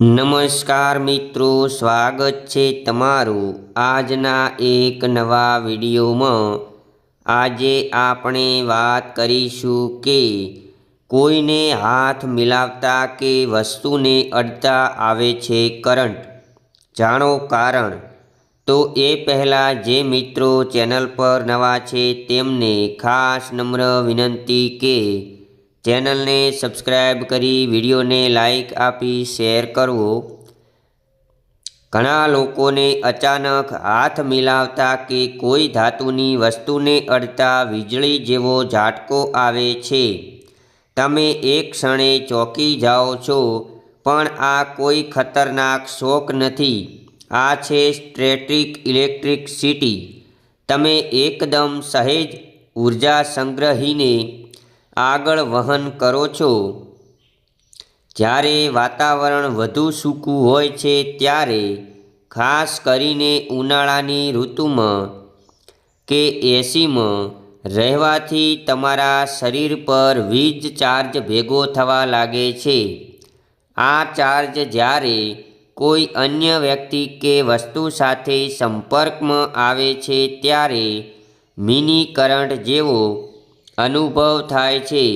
નમસ્કાર મિત્રો, સ્વાગત છે તમારું આજના એક નવા વિડીયોમાં. આજે આપણે વાત કરીશું કે કોઈને હાથ મિલાવતા કે વસ્તુને અડતા આવે છે કરંટ. જાણો કારણ. તો એ પહેલાં જે મિત્રો ચેનલ પર નવા છે તેમને ખાસ નમ્ર વિનંતી કે ચેનલને સબસ્ક્રાઈબ કરી વિડીયોને લાઈક આપી શેર કરવો. ઘણા લોકોને અચાનક હાથ મિલાવતા કે કોઈ ધાતુની વસ્તુને અડતા વીજળી જેવો ઝાટકો આવે છે. તમે એક ક્ષણે ચોંકી જાઓ છો, પણ આ કોઈ ખતરનાક શોક નથી. આ છે સ્ટ્રેટિક ઇલેક્ટ્રિકસિટી તમે એકદમ સહેજ ઊર્જા સંગ્રહીને આગળ વહન કરો છો? જ્યારે વાતાવરણ વધુ સૂકું હોય છે ત્યારે ખાસ કરીને ઉનાળાની ઋતુમાં કે એસીમાં રહેવાથી તમારા શરીર પર વીજ ચાર્જ ભેગો થવા લાગે છે. આ ચાર્જ જ્યારે કોઈ અન્ય વ્યક્તિ કે વસ્તુ સાથે સંપર્કમાં આવે છે ત્યારે મિની કરંટ જેવો અનુભવ થાય છે,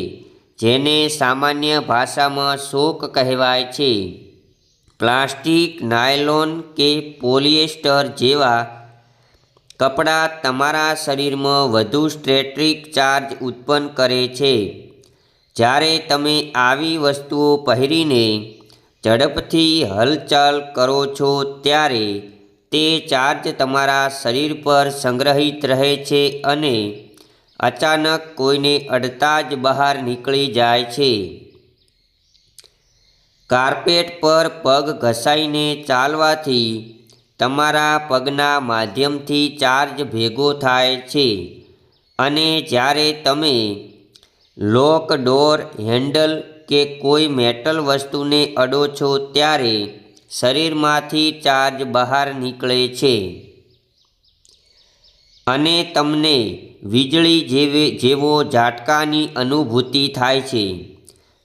જેને સામાન્ય ભાષામાં શોક કહેવાય છે. પ્લાસ્ટિક, નાયલોન કે પોલિએસ્ટર જેવા કપડાં તમારા શરીરમાં વધુ સ્ટ્રેટ્રિક ચાર્જ ઉત્પન્ન કરે છે. જ્યારે તમે આવી વસ્તુઓ પહેરીને ઝડપથી હલચલ કરો છો, ત્યારે તે ચાર્જ તમારા શરીર પર સંગ્રહિત રહે છે અને અચાનક કોઈને અડતા જ બહાર નીકળી જાય છે. કાર્પેટ પર પગ ઘસાઈને ચાલવાથી તમારા પગના માધ્યમથી ચાર્જ ભેગો થાય છે અને જ્યારે તમે લોક ડોર હેન્ડલ કે કોઈ મેટલ વસ્તુને અડો છો ત્યારે શરીરમાંથી ચાર્જ બહાર નીકળે છે. અને તમને વીજળી જેવે, જેવો ઝાટકાની અનુભૂતિ થાય છે.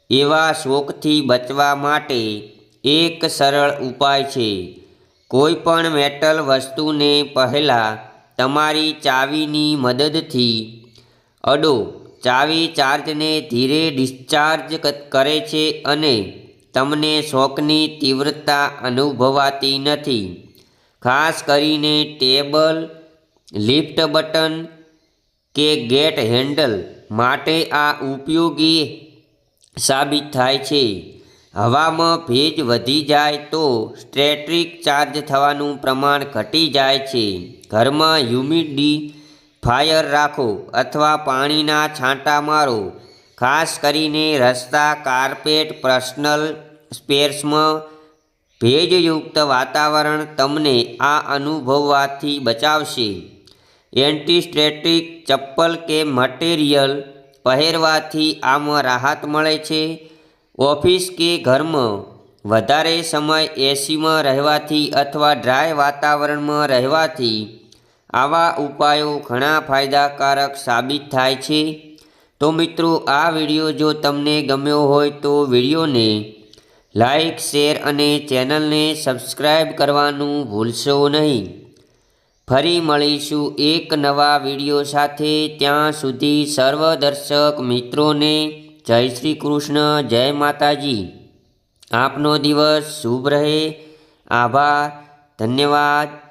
એવા શોકથી બચવા માટે એક સરળ ઉપાય છે. કોઈપણ મેટલ વસ્તુને પહેલાં તમારી ચાવીની મદદથી અડો. ચાવી ચાર્જને ધીરે ડિસ્ચાર્જ કરે છે અને તમને શોકની તીવ્રતા અનુભવાતી નથી. ખાસ કરીને ટેબલ, લિફ્ટ બટન કે ગેટ હેન્ડલ માટે આ ઉપયોગી સાબિત થાય છે. હવામાં ભેજ વધી જાય તો સ્ટ્રેટ્રિક ચાર્જ થવાનું પ્રમાણ ઘટી જાય છે. ઘરમાં હ્યુમિડી ફાયર રાખો અથવા પાણીના છાંટા મારો. ખાસ કરીને રસ્તા, કાર્પેટ, પર્સનલ સ્પેર્સમાં ભેજયુક્ત વાતાવરણ તમને આ અનુભવવાથી બચાવશે. એન્ટી સ્ટેટિક ચપ્પલ કે મટીરિયલ પહેરવાથી આમાં રાહત મળે છે? ઓફિસ કે ઘરમાં? વધારે સમય એસીમાં રહેવાથી અથવા ડ્રાય વાતાવરણમાં રહેવાથી? આવા ઉપાયો ઘણા ફાયદાકારક સાબિત થાય છે? તો મિત્રો, આ વીડિયો જો તમને ગમ્યો હોય તો વિડીયોને લાઈક, શેર અને ચેનલને સબસ્ક્રાઈબ કરવાનું ભૂલશો નહીં. ફરી મળીશું એક નવા વીડિયો સાથે. ત્યાં સુધી સર્વ દર્શક મિત્રોને જય શ્રી કૃષ્ણ, જય માતાજી. આપનો દિવસ શુભ રહે. આભાર. ધન્યવાદ.